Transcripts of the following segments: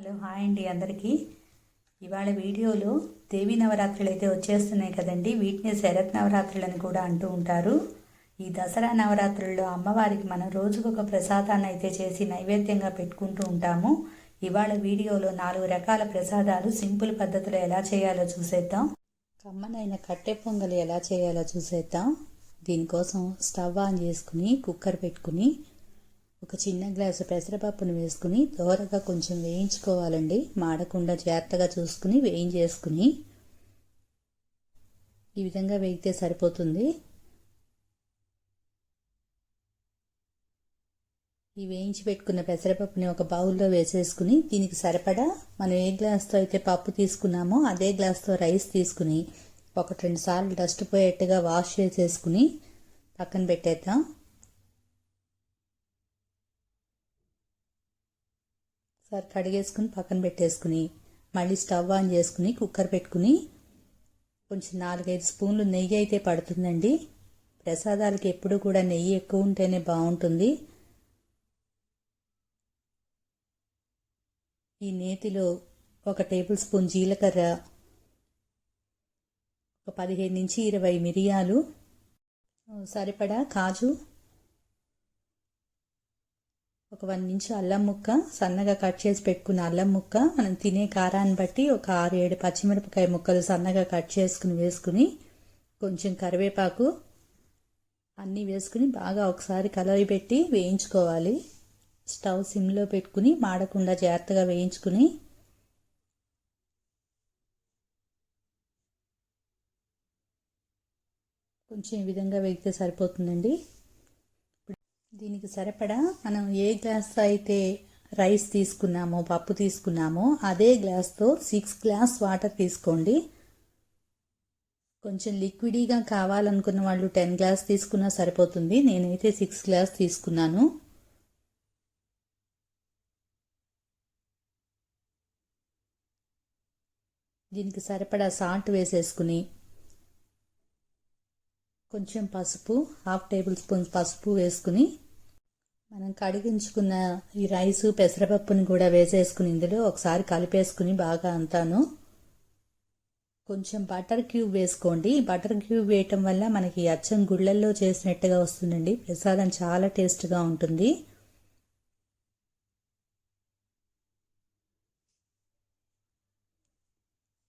Hello hi అండి అందరికీ. ఇవాళ వీడియోలో దేవీ నవరాత్రులు అయితే వచ్చేస్తున్నాయి కదండి. వీటిని శరత్ నవరాత్రులు అని కూడా అంటూ ఉంటారు. ఈ దసరా నవరాత్రుల్లో అమ్మవారికి మనం రోజుకొక ప్రసాదాన్ని అయితే చేసి నైవేద్యంగా పెట్టుకుంటూ ఉంటాము. ఇవాళ వీడియోలో నాలుగు రకాల ప్రసాదాలు సింపుల్ పద్ధతిలో ఎలా చేయాలో చూసేద్దాం. కమ్మనైన కట్టె పొంగలి ఎలా చేయాలో చూసేద్దాం. దీనికోసం స్టవ్ ఆన్ చేసుకుని కుక్కర్ పెట్టుకుని ఒక చిన్న గ్లాసు పెసరపప్పును వేసుకుని దోరగా కొంచెం వేయించుకోవాలండి. మాడకుండా జాగ్రత్తగా చూసుకుని వేయించేసుకుని ఈ విధంగా వేగితే సరిపోతుంది. ఈ వేయించి పెట్టుకున్న పెసరపప్పుని ఒక బౌల్లో వేసేసుకుని దీనికి సరిపడా మనం ఏ గ్లాస్తో అయితే పప్పు తీసుకున్నామో అదే గ్లాస్తో రైస్ తీసుకుని ఒకటి రెండు సార్లు డస్ట్ పోయేట్టుగా వాష్ చేసేసుకుని పక్కన పెట్టేద్దాం. సార్ కడిగేసుకుని పక్కన పెట్టేసుకుని మళ్ళీ స్టవ్ ఆన్ చేసుకుని కుక్కర్ పెట్టుకుని కొంచెం నాలుగైదు స్పూన్లు నెయ్యి అయితే పడుతుందండి. ప్రసాదాలకి ఎప్పుడు కూడా నెయ్యి ఎక్కువ ఉంటేనే బాగుంటుంది. ఈ నేతిలో ఒక టేబుల్ స్పూన్ జీలకర్ర ఒక పదిహేను నుంచి ఇరవై మిరియాలు సరిపడా కాజు ఒక వన్ ఇంచు అల్లం ముక్క సన్నగా కట్ చేసి పెట్టుకున్న అల్లం ముక్క మనం తినే కారాన్ని బట్టి ఒక ఆరు ఏడు పచ్చిమిరపకాయ ముక్కలు సన్నగా కట్ చేసుకుని వేసుకుని కొంచెం కరివేపాకు అన్నీ వేసుకుని బాగా ఒకసారి కలవి పెట్టి వేయించుకోవాలి. స్టవ్ సిమ్లో పెట్టుకుని మాడకుండా జాగ్రత్తగా వేయించుకుని కొంచెం ఈ విధంగా వేగితే సరిపోతుందండి. దీనికి సరిపడా మనం ఏ గ్లాస్ అయితే రైస్ తీసుకున్నామో పప్పు తీసుకున్నామో అదే గ్లాస్తో సిక్స్ గ్లాస్ వాటర్ తీసుకోండి. కొంచెం లిక్విడీగా కావాలనుకున్న వాళ్ళు టెన్ గ్లాస్ తీసుకున్నా సరిపోతుంది. నేనైతే సిక్స్ గ్లాస్ తీసుకున్నాను. దీనికి సరిపడా సాల్ట్ వేసేసుకుని కొంచెం పసుపు హాఫ్ టేబుల్ స్పూన్ పసుపు వేసుకుని మనం కడిగించుకున్న ఈ రైసు పెసరపప్పుని కూడా వేసేసుకుని ఇందులో ఒకసారి కలిపేసుకుని బాగా అంతాను. కొంచెం బటర్ క్యూబ్ వేసుకోండి. బటర్ క్యూబ్ వేయటం వల్ల మనకి అచ్చం గుళ్ళల్లో చేసినట్టుగా వస్తుందండి. ప్రసాదం చాలా టేస్ట్గా ఉంటుంది.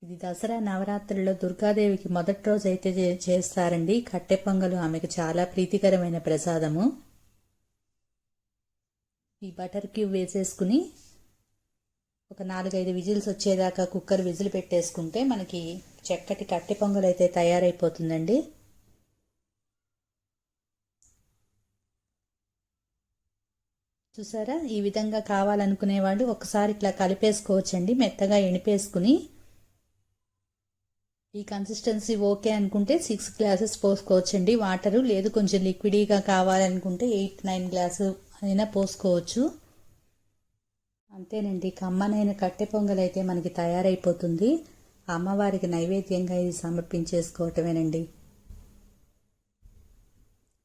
ఇది దసరా నవరాత్రుల్లో దుర్గాదేవికి మొదటి రోజు అయితే చేస్తారండి. కట్టె పొంగలు ఆమెకు చాలా ప్రీతికరమైన ప్రసాదము. ఈ బటర్ క్యూబ్ వేసేసుకుని ఒక నాలుగైదు విజిల్స్ వచ్చేదాకా కుక్కర్ విజిల్ పెట్టేసుకుంటే మనకి చక్కటి కట్టె పొంగల్ అయితే తయారైపోతుందండి. చూసారా? ఈ విధంగా కావాలనుకునేవాడు ఒకసారి ఇట్లా కలిపేసుకోవచ్చండి. మెత్తగా ఎనిపేసుకుని ఈ కన్సిస్టెన్సీ ఓకే అనుకుంటే సిక్స్ గ్లాసెస్ పోసుకోవచ్చండి. వాటరు లేదు కొంచెం లిక్విడీగా కావాలనుకుంటే ఎయిట్ నైన్ గ్లాసు అయినా పోసుకోవచ్చు. అంతేనండి. కమ్మనైన కట్టె పొంగల్ అయితే మనకి తయారైపోతుంది. అమ్మవారికి నైవేద్యంగా ఇది సమర్పించేసుకోవటమేనండి.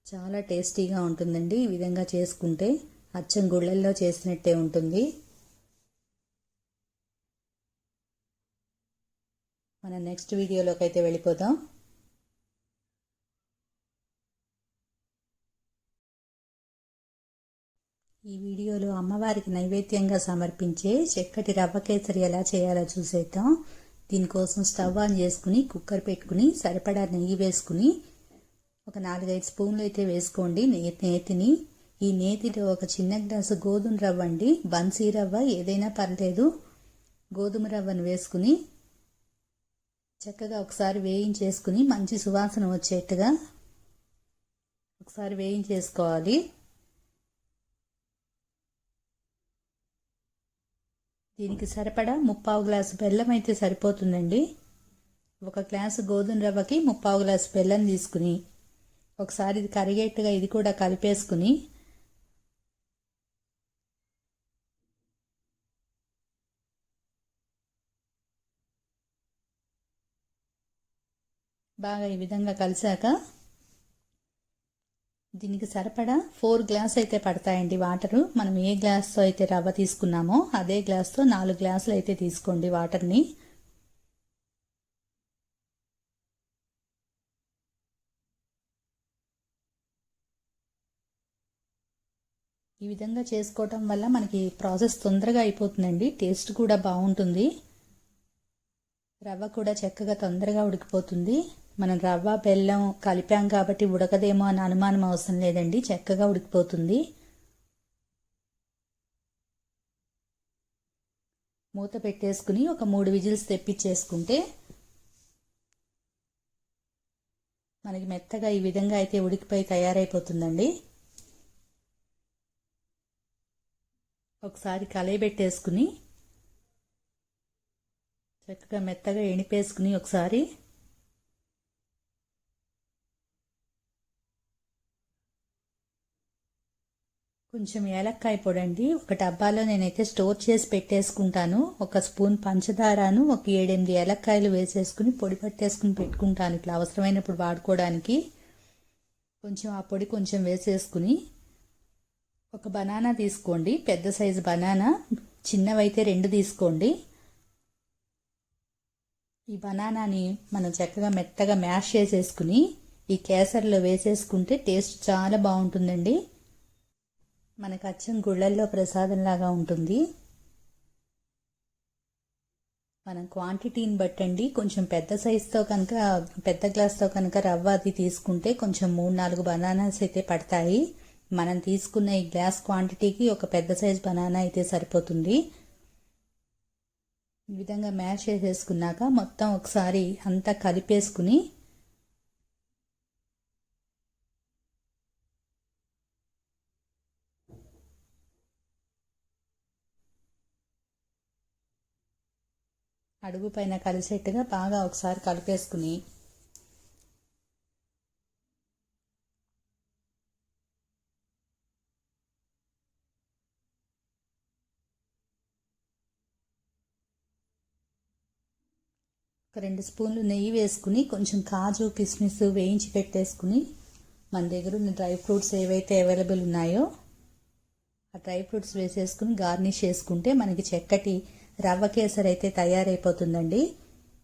చాలా టేస్టీగా ఉంటుందండి ఈ విధంగా చేసుకుంటే. అచ్చం గుళ్ళల్లో చేసినట్టే ఉంటుంది. మన నెక్స్ట్ వీడియోలోకి అయితే వెళ్ళిపోదాం. ఈ వీడియోలో అమ్మవారికి నైవేద్యంగా సమర్పించే చక్కటి రవ్వ కేసరి ఎలా చేయాలో చూసేద్దాం. దీనికోసం స్టవ్ ఆన్ చేసుకుని కుక్కర్ పెట్టుకుని సరిపడా నెయ్యి వేసుకుని ఒక నాలుగైదు స్పూన్లు అయితే వేసుకోండి నేతిని. ఈ నేతిలో ఒక చిన్న గ్లాసు గోధుమ రవ్వ అండి. బన్సీ రవ్వ ఏదైనా పర్లేదు. గోధుమ రవ్వను వేసుకుని చక్కగా ఒకసారి వేయించేసుకుని మంచి సువాసన వచ్చేట్టుగా ఒకసారి వేయించేసుకోవాలి. దీనికి సరిపడా ముప్పావు గ్లాసు బెల్లం అయితే సరిపోతుందండి. ఒక గ్లాసు గోధుమ రవ్వకి ముప్పావు గ్లాసు బెల్లం తీసుకుని ఒకసారి ఇది కరిగేట్టుగా ఇది కూడా కలిపేసుకుని బాగా ఈ విధంగా కలిసాక దీనికి సరిపడా ఫోర్ గ్లాస్ అయితే పడతాయండి వాటరు. మనం ఏ గ్లాస్తో అయితే రవ్వ తీసుకున్నామో అదే గ్లాస్తో నాలుగు గ్లాసులు అయితే తీసుకోండి వాటర్ని. ఈ విధంగా చేసుకోవటం వల్ల మనకి ప్రాసెస్ తొందరగా అయిపోతుందండి. టేస్ట్ కూడా బాగుంటుంది. రవ్వ కూడా చక్కగా తొందరగా ఉడికిపోతుంది. మనం రవ్వ బెల్లం కలిపాం కాబట్టి ఉడకదేమో అని అనుమానం అవసరం లేదండి. చక్కగా ఉడికిపోతుంది. మూత పెట్టేసుకుని ఒక మూడు విజిల్స్ తెప్పించేసుకుంటే మనకి మెత్తగా ఈ విధంగా అయితే ఉడికిపోయి తయారైపోతుందండి. ఒకసారి కలయబెట్టేసుకుని చక్కగా మెత్తగా ఎణిపేసుకుని ఒకసారి కొంచెం ఏలక్కాయ పొడి అండి ఒక డబ్బాలో నేనైతే స్టోర్ చేసి పెట్టేసుకుంటాను. ఒక స్పూన్ పంచదారను ఒక ఏడెనిమిది ఏలక్కాయలు వేసేసుకుని పొడి పట్టేసుకుని పెట్టుకుంటాను ఇట్లా అవసరమైనప్పుడు వాడుకోవడానికి. కొంచెం ఆ పొడి కొంచెం వేసేసుకుని ఒక బనానా తీసుకోండి. పెద్ద సైజు బనానా చిన్నవైతే రెండు తీసుకోండి. ఈ బనానాని మనం చక్కగా మెత్తగా మ్యాష్ చేసేసుకుని ఈ కేసరిలో వేసేసుకుంటే టేస్ట్ చాలా బాగుంటుందండి. మనకు అచ్చం గుళ్ళల్లో ప్రసాదంలాగా ఉంటుంది. మనం క్వాంటిటీని బట్టండి. కొంచెం పెద్ద సైజుతో కనుక పెద్ద గ్లాస్తో కనుక రవ్వ అది తీసుకుంటే కొంచెం మూడు నాలుగు బనానాస్ అయితే పడతాయి. మనం తీసుకున్న ఈ గ్లాస్ క్వాంటిటీకి ఒక పెద్ద సైజ్ బనానా అయితే సరిపోతుంది. ఈ విధంగా మ్యాష్ చేసేసుకున్నాక మొత్తం ఒకసారి అంతా కలిపేసుకుని అడుగు పైన కలిసేట్టుగా బాగా ఒకసారి కలిపేసుకుని ఒక రెండు స్పూన్లు నెయ్యి వేసుకుని కొంచెం కాజు కిస్మిస్ వేయించి పెట్టేసుకుని మన దగ్గర ఉన్న డ్రై ఫ్రూట్స్ ఏవైతే అవైలబుల్ ఉన్నాయో ఆ డ్రై ఫ్రూట్స్ వేసేసుకుని గార్నిష్ చేసుకుంటే మనకి చక్కటి రవ్వ కేసరి అయితే తయారైపోతుందండి.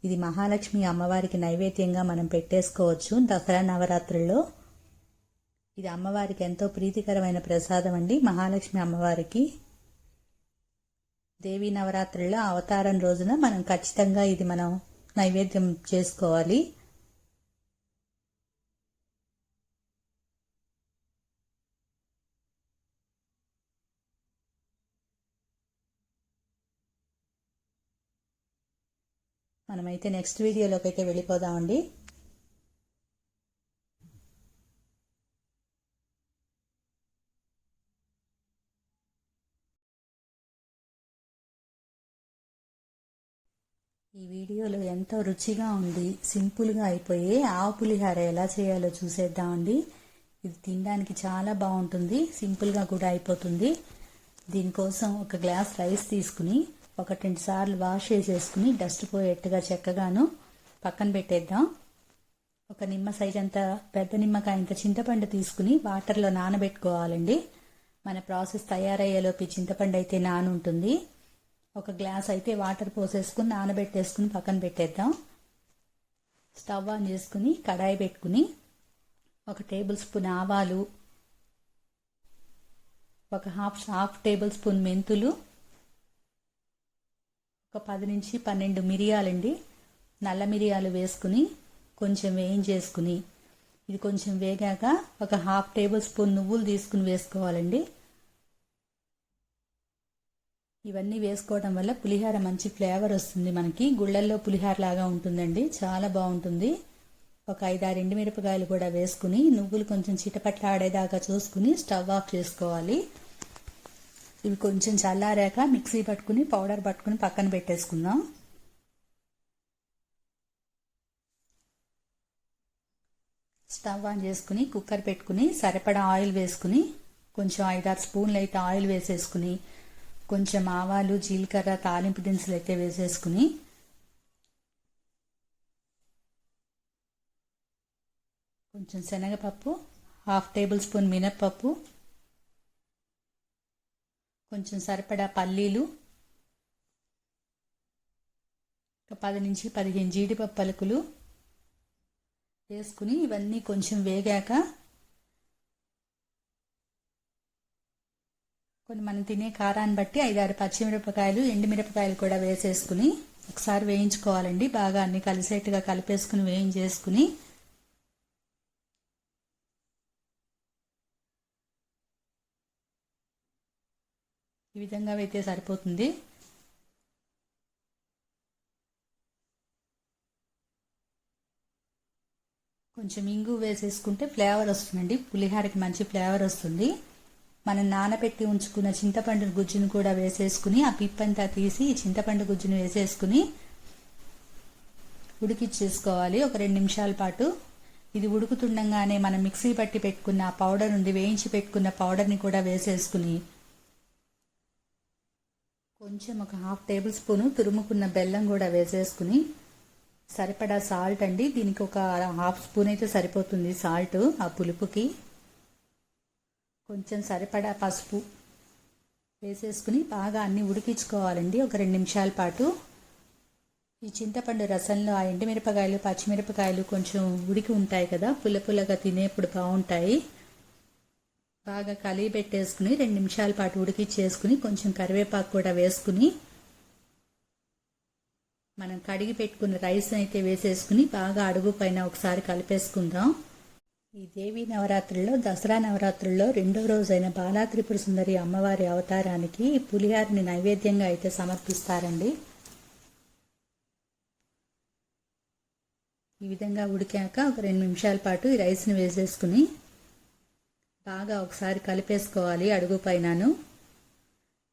ఇది మహాలక్ష్మి అమ్మవారికి నైవేద్యంగా మనం పెట్టేసుకోవచ్చు దసరా నవరాత్రుల్లో. ఇది అమ్మవారికి ఎంతో ప్రీతికరమైన ప్రసాదం అండి మహాలక్ష్మి అమ్మవారికి. దేవి నవరాత్రుల్లో అవతారం రోజున మనం ఖచ్చితంగా ఇది మనం నైవేద్యం చేసుకోవాలి. మనమైతే నెక్స్ట్ వీడియోలోకి అయితే వెళ్ళిపోదామండి. ఈ వీడియోలో ఎంతో రుచిగా ఉంది. సింపుల్గా అయిపోయి ఆవు పులిహార ఎలా చేయాలో చూసేద్దామండి. ఇది తినడానికి చాలా బాగుంటుంది. సింపుల్గా కూడా అయిపోతుంది. దీనికోసం ఒక గ్లాస్ రైస్ తీసుకుని ఒక రెండు సార్లు వాష్ చేసేసుకుని డస్ట్ పోయేట్టుగా చెక్కగాను పక్కన పెట్టేద్దాం. ఒక నిమ్మ సైజ్ అంత పెద్ద నిమ్మకాయ ఇంత చింతపండు తీసుకుని వాటర్లో నానబెట్టుకోవాలండి. మన ప్రాసెస్ తయారయ్యేలోపు చింతపండు అయితే నానుంటుంది. ఒక గ్లాస్ అయితే వాటర్ పోసేసుకుని నానబెట్టేసుకుని పక్కన పెట్టేద్దాం. స్టవ్ ఆన్ చేసుకుని కడాయి పెట్టుకుని ఒక టేబుల్ స్పూన్ ఆవాలు ఒక హాఫ్ హాఫ్ టేబుల్ స్పూన్ మెంతులు ఒక పది నుంచి పన్నెండు మిరియాలండి. నల్ల మిరియాలు వేసుకుని కొంచెం వేయించేసుకుని ఇది కొంచెం వేగాక ఒక హాఫ్ టేబుల్ స్పూన్ నువ్వులు తీసుకుని వేసుకోవాలండి. ఇవన్నీ వేసుకోవడం వల్ల పులిహార మంచి ఫ్లేవర్ వస్తుంది మనకి. గుళ్ళల్లో పులిహార లాగా ఉంటుందండి. చాలా బాగుంటుంది. ఒక ఐదారు ఎండు మిరపకాయలు కూడా వేసుకుని నువ్వులు కొంచెం చిటపట్లాడేదాకా చూసుకుని స్టవ్ ఆఫ్ చేసుకోవాలి. ఇవి కొంచెం చల్లారాక మిక్సీ పట్టుకుని పౌడర్ పట్టుకుని పక్కన పెట్టేసుకుందాం. స్టవ్ ఆన్ చేసుకుని కుక్కర్ పెట్టుకుని సరిపడా ఆయిల్ వేసుకుని కొంచెం ఐదారు స్పూన్లు అయితే ఆయిల్ వేసేసుకుని కొంచెం ఆవాలు జీలకర్ర తాలింపు దినుసులు అయితే వేసేసుకుని కొంచెం శనగపప్పు హాఫ్ టేబుల్ స్పూన్ మినప్పప్పు కొంచెం సరిపడా పల్లీలు. ఒక పది నుంచి పదిహేను జీడిపప్పు పలుకులు వేసుకుని ఇవన్నీ కొంచెం వేగాక కొన్ని మనం తినే కారాన్ని బట్టి ఐదారు పచ్చిమిరపకాయలు ఎండుమిరపకాయలు కూడా వేసేసుకుని ఒకసారి వేయించుకోవాలండి. బాగా అన్ని కలిసేట్టుగా కలిపేసుకుని వేయించేసుకుని విధంగా అయితే సరిపోతుంది. కొంచెం ఇంగు వేసేసుకుంటే ఫ్లేవర్ వస్తుందండి. పులిహారకి మంచి ఫ్లేవర్ వస్తుంది. మనం నానబెట్టి ఉంచుకున్న చింతపండు గుజ్జును కూడా వేసేసుకుని ఆ పిప్పంతా తీసి చింతపండు గుజ్జును వేసేసుకుని ఉడికిచ్చేసుకోవాలి. ఒక రెండు నిమిషాల పాటు. ఇది ఉడుకుతుండగానే మనం మిక్సీ పట్టి పెట్టుకున్న పౌడర్ ఉంది వేయించి పెట్టుకున్న పౌడర్ని కూడా వేసేసుకుని కొంచెం ఒక హాఫ్ టేబుల్ స్పూను తురుముకున్న బెల్లం కూడా వేసేసుకుని సరిపడా సాల్ట్ అండి. దీనికి ఒక హాఫ్ స్పూన్ అయితే సరిపోతుంది సాల్ట్ ఆ పులుపుకి. కొంచెం సరిపడా పసుపు వేసేసుకుని బాగా అన్ని ఉడికించుకోవాలండి. ఒక రెండు నిమిషాల పాటు ఈ చింతపండు రసంలో ఆ ఎండుమిరపకాయలు పచ్చిమిరపకాయలు కొంచెం ఉడికి ఉంటాయి కదా పుల్ల పుల్లగా తినేప్పుడు బాగుంటాయి. బాగా కలిగి పెట్టేసుకుని రెండు నిమిషాల పాటు ఉడికిచ్చేసుకుని కొంచెం కరివేపాకు కూడా వేసుకుని మనం కడిగి పెట్టుకున్న రైస్ అయితే వేసేసుకుని బాగా అడుగు పైన ఒకసారి కలిపేసుకుందాం. ఈ దేవీ నవరాత్రుల్లో దసరా నవరాత్రుల్లో రెండో రోజైన బాలాత్రిపుర సుందరి అమ్మవారి అవతారానికి పులిహారిని నైవేద్యంగా అయితే సమర్పిస్తారండి. ఈ విధంగా ఉడికాక ఒక రెండు నిమిషాల పాటు ఈ రైస్ని వేసేసుకుని బాగా ఒకసారి కలిపేసుకోవాలి అడుగు పైనను.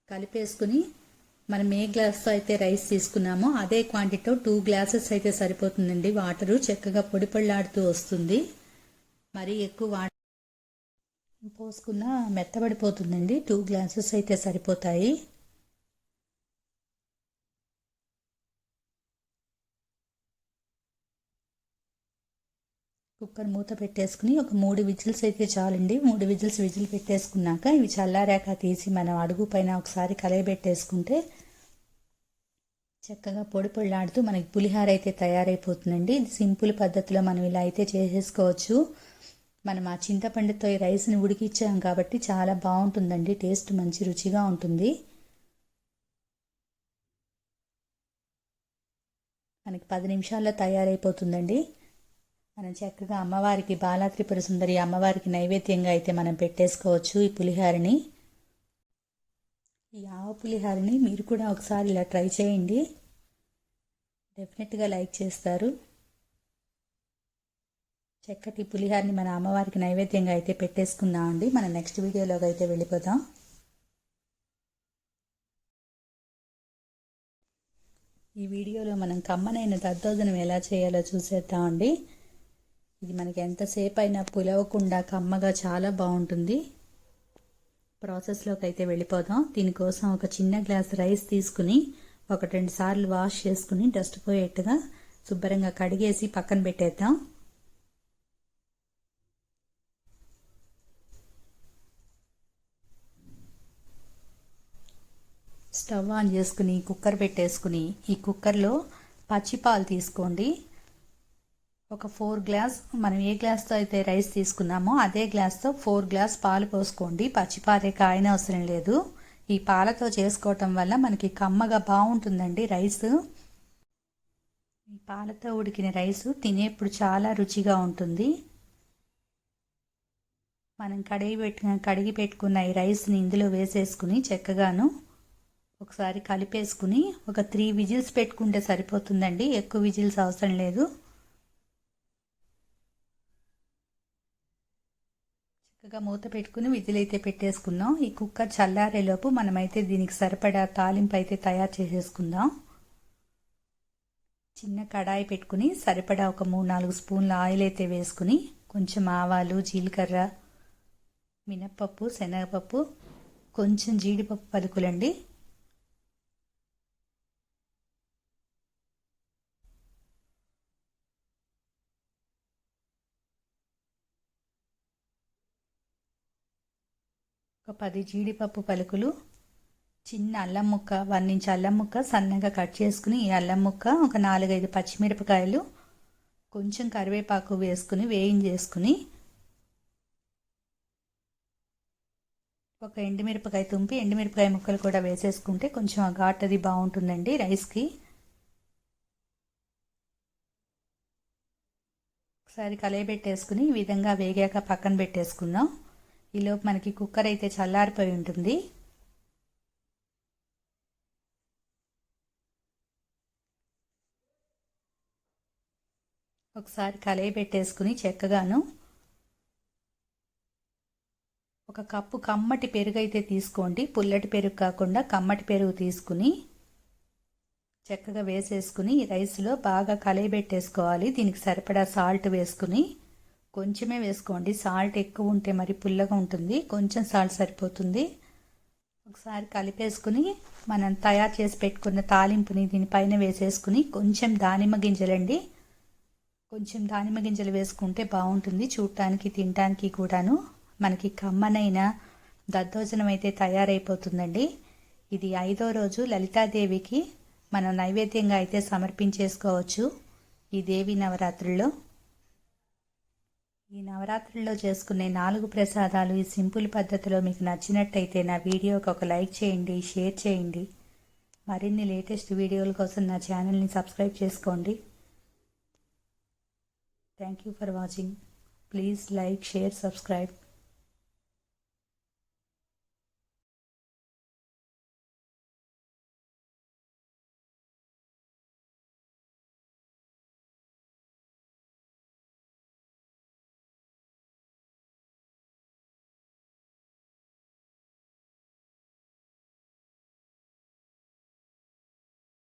కలిపేసుకుని మనం ఏ గ్లాస్తో అయితే రైస్ తీసుకున్నామో అదే క్వాంటిటీతో టూ గ్లాసెస్ అయితే సరిపోతుందండి. వాటరు చక్కగా పొడిపొళ్ళాడుతూ వస్తుంది. మరి ఎక్కువ వాటర్ పోసుకున్న మెత్తబడిపోతుందండి. టూ గ్లాసెస్ అయితే సరిపోతాయి. కుక్కర్ మూత పెట్టేసుకుని ఒక మూడు విజిల్స్ అయితే చాలండి. మూడు విజిల్స్ విజిల్ పెట్టేసుకున్నాక ఇవి చల్లారాక తీసి మనం అడుగు పైన ఒకసారి కలయబెట్టేసుకుంటే చక్కగా పొడి పొడిలాడుతూ మనకి పులిహార అయితే తయారైపోతుందండి. ఇది సింపుల్ పద్ధతిలో మనం ఇలా అయితే చేసేసుకోవచ్చు. మనం ఆ చింతపండుతో ఈ రైస్ని ఉడికిచ్చాం కాబట్టి చాలా బాగుంటుందండి. టేస్ట్ మంచి రుచిగా ఉంటుంది. మనకి పది నిమిషాల్లో తయారైపోతుందండి. మనం చక్కగా అమ్మవారికి బాలాత్రిపుర సుందరి అమ్మవారికి నైవేద్యంగా అయితే మనం పెట్టేసుకోవచ్చు ఈ పులిహారిని. ఈ ఆవు పులిహారిని మీరు కూడా ఒకసారి ఇలా ట్రై చేయండి. డెఫినెట్గా లైక్ చేస్తారు. చక్కటి పులిహారిని మన అమ్మవారికి నైవేద్యంగా అయితే పెట్టేసుకుందామండి. మన నెక్స్ట్ వీడియోలోకి అయితే వెళ్ళిపోతాం ఈ వీడియోలో మనం కమ్మనైన దద్దోజనం ఎలా చేయాలో చూసేద్దామండి. ఇది మనకి ఎంతసేపు అయినా పులవకుండా కమ్మగా చాలా బాగుంటుంది. ప్రాసెస్లోకి అయితే వెళ్ళిపోదాం. దీనికోసం ఒక చిన్న గ్లాస్ రైస్ తీసుకుని ఒక రెండు సార్లు వాష్ చేసుకుని డస్ట్ పోయేట్టుగా శుభ్రంగా కడిగేసి పక్కన పెట్టేద్దాం. స్టవ్ ఆన్ చేసుకుని కుక్కర్ పెట్టేసుకుని ఈ కుక్కర్లో పచ్చిపాలు తీసుకోండి. ఒక ఫోర్ గ్లాస్ మనం ఏ గ్లాస్తో అయితే రైస్ తీసుకున్నామో అదే గ్లాస్తో ఫోర్ గ్లాస్ పాలు పోసుకోండి. పచ్చిపారే కాయన అవసరం లేదు. ఈ పాలతో చేసుకోవటం వల్ల మనకి కమ్మగా బాగుంటుందండి రైస్. ఈ పాలతో ఉడికిన రైస్ తినేప్పుడు చాలా రుచిగా ఉంటుంది. మనం కడిగి పెట్టిన కడిగి పెట్టుకున్న ఈ రైస్ని ఇందులో వేసేసుకుని చక్కగాను ఒకసారి కలిపేసుకుని ఒక త్రీ విజిల్స్ పెట్టుకుంటే సరిపోతుందండి. ఎక్కువ విజిల్స్ అవసరం లేదు. చక్కగా మూత పెట్టుకుని విజిలైతే పెట్టేసుకుందాం. ఈ కుక్కర్ చల్లారేలోపు మనమైతే దీనికి సరిపడా తాలింపు అయితే తయారు చేసేసుకుందాం. చిన్న కడాయి పెట్టుకుని సరిపడా ఒక మూడు నాలుగు స్పూన్ల ఆయిల్ అయితే వేసుకుని కొంచెం ఆవాలు జీలకర్ర మినప్పప్పు శనగపప్పు కొంచెం జీడిపప్పు పలుకులండి. ఒక పది జీడిపప్పు పలుకులు చిన్న అల్లం ముక్క వన్ ఇంచ్ అల్లం ముక్క సన్నగా కట్ చేసుకుని ఈ అల్లం ముక్క ఒక నాలుగైదు పచ్చిమిరపకాయలు కొంచెం కరివేపాకు వేసుకుని వేయించేసుకుని ఒక ఎండుమిరపకాయ తుంపి ఎండుమిరపకాయ ముక్కలు కూడా వేసేసుకుంటే కొంచెం ఆ ఘాటది బాగుంటుందండి రైస్కి. ఒకసారి కలయబెట్టేసుకుని ఈ విధంగా వేగాక పక్కన పెట్టేసుకుందాం. ఈలోపు మనకి కుక్కర్ అయితే చల్లారిపోయి ఉంటుంది. ఒకసారి కలయి పెట్టేసుకుని చక్కగాను ఒక కప్పు కమ్మటి పెరుగు అయితే తీసుకోండి. పుల్లటి పెరుగు కాకుండా కమ్మటి పెరుగు తీసుకుని చక్కగా వేసేసుకుని రైస్లో బాగా కలయబెట్టేసుకోవాలి దీనికి సరిపడా సాల్ట్ వేసుకుని కొంచెమే వేసుకోండి. సాల్ట్ ఎక్కువ ఉంటే మరి పుల్లగా ఉంటుంది. కొంచెం సాల్ట్ సరిపోతుంది. ఒకసారి కలిపేసుకుని మనం తయారు చేసి పెట్టుకున్న తాలింపుని దీనిపైన వేసేసుకుని కొంచెం దానిమ్మ గింజలండి. కొంచెం దానిమ్మ గింజలు వేసుకుంటే బాగుంటుంది చూడటానికి తినడానికి కూడాను. మనకి కమ్మనైన దద్దోజనం అయితే తయారైపోతుందండి. ఇది ఐదో రోజు లలితాదేవికి మనం నైవేద్యంగా అయితే సమర్పించేసుకోవచ్చు ఈ దేవి నవరాత్రుల్లో. ఈ నవరాత్రుల్లో చేసుకునే నాలుగు ప్రసాదాలు ఈ సింపుల్ పద్ధతిలో మీకు నచ్చినట్టయితే నా వీడియోకి ఒక లైక్ చేయండి షేర్ చేయండి. మరిన్ని లేటెస్ట్ వీడియోల కోసం నా ఛానల్ని సబ్స్క్రైబ్ చేసుకోండి. Thank you for watching please like share subscribe